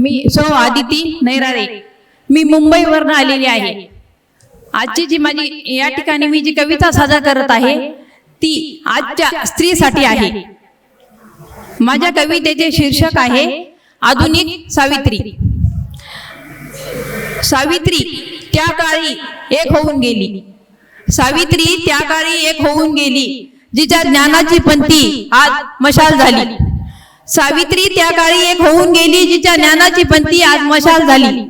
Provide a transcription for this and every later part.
मी so Aditi नैरारे. मी मुंबईवरनं आलेली आहे. आजची जी माझी या ठिकाणी मी जी कविता सादर करत आहे ती आजच्या स्त्रीसाठी आहे. माझ्या कवितेचे शीर्षक आहे आधुनिक सावित्री. सावित्री त्या काळी एक होऊन गेली. सावित्री त्या काळी एक होऊन गेली जिच्या ज्ञानाची पंथी आज मशाल झाली. सावित्री त्या काळी एक होऊन गेली जिच्या ज्ञानाची पंथी आज मशाल झाली.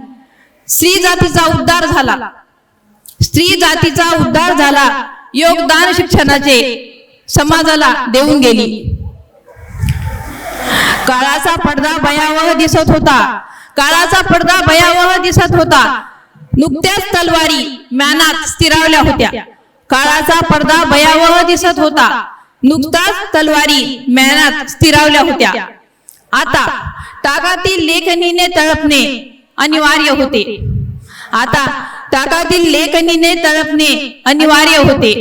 स्त्री जातीचा उद्धार झाला. स्त्री जातीचा उद्धार झाला. योगदान शिक्षणाचे समाजाला देऊन गेली. काळाचा पडदा भयावह दिसत होता. काळाचा पडदा भयावह दिसत होता. नुकत्याच तलवारी मॅनात स्थिरावल्या होत्या. काळाचा पडदा भयावह दिसत होता. नुकताच तलवारी मॅनात स्थिरावल्या होत्या. आता टाकातील लेखनीने तळपणे अनिवार्य होते. आता टाकातील लेखनीने तळपणे अनिवार्य होते.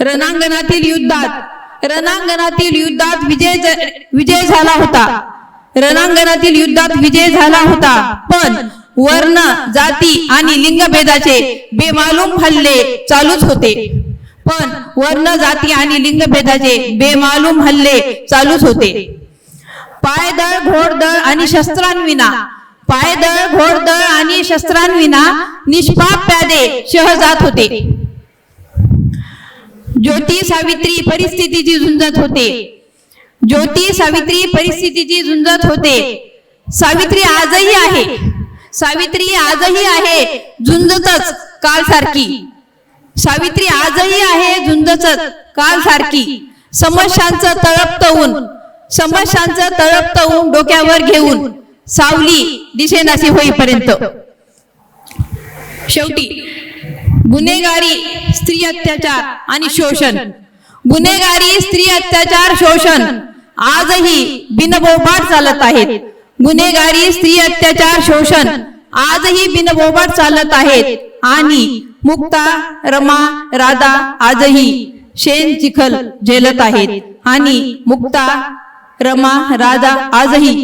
रणांगणातील युद्धात रणांगणातील युद्धात विजय विजय झाला होता. रणांगणातील युद्धात विजय झाला होता. पण वर्ण जाती आणि लिंगभेदाचे बेमालूम हल्ले चालूच होते. पण वर्ण जाती आणि लिंगभेदाचे बेमालूम हल्ले चालूच होते. पायदळ घोडदळ आणि शस्त्रांविना पायदळ घोडदळ आणि शस्त्रांविना निष्पाप प्यादे शहजात होते. ज्योती सावित्री परिस्थितीची झुंजत होते. ज्योती सावित्री परिस्थितीची झुंजत होते. सावित्री आजही आहे. सावित्री आजही आहे. झुंजतच काल सारखी सावित्री आजही आहे झुंजच काल सारखी. समस्यांचं तळपतवून समस्यांचं तळपतवून डोक्यावर घेऊन सावली दिसेनाशी होईपर्यंत. शेवटी गुन्हेगारी स्त्री अत्याचार आणि शोषण. गुन्हेगारी स्त्री अत्याचार शोषण आजही बिनबोबाट चालत आहेत. गुन्हेगारी स्त्री अत्याचार शोषण आजही बिनबोबाट चालत आहेत. आणि मुक्ता रमा राधा आजही शेण चिखल झेलत आहेत. आणि मुक्ता रमा राधा आजही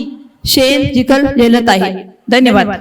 शेण चिखल झेलत आहेत. धन्यवाद.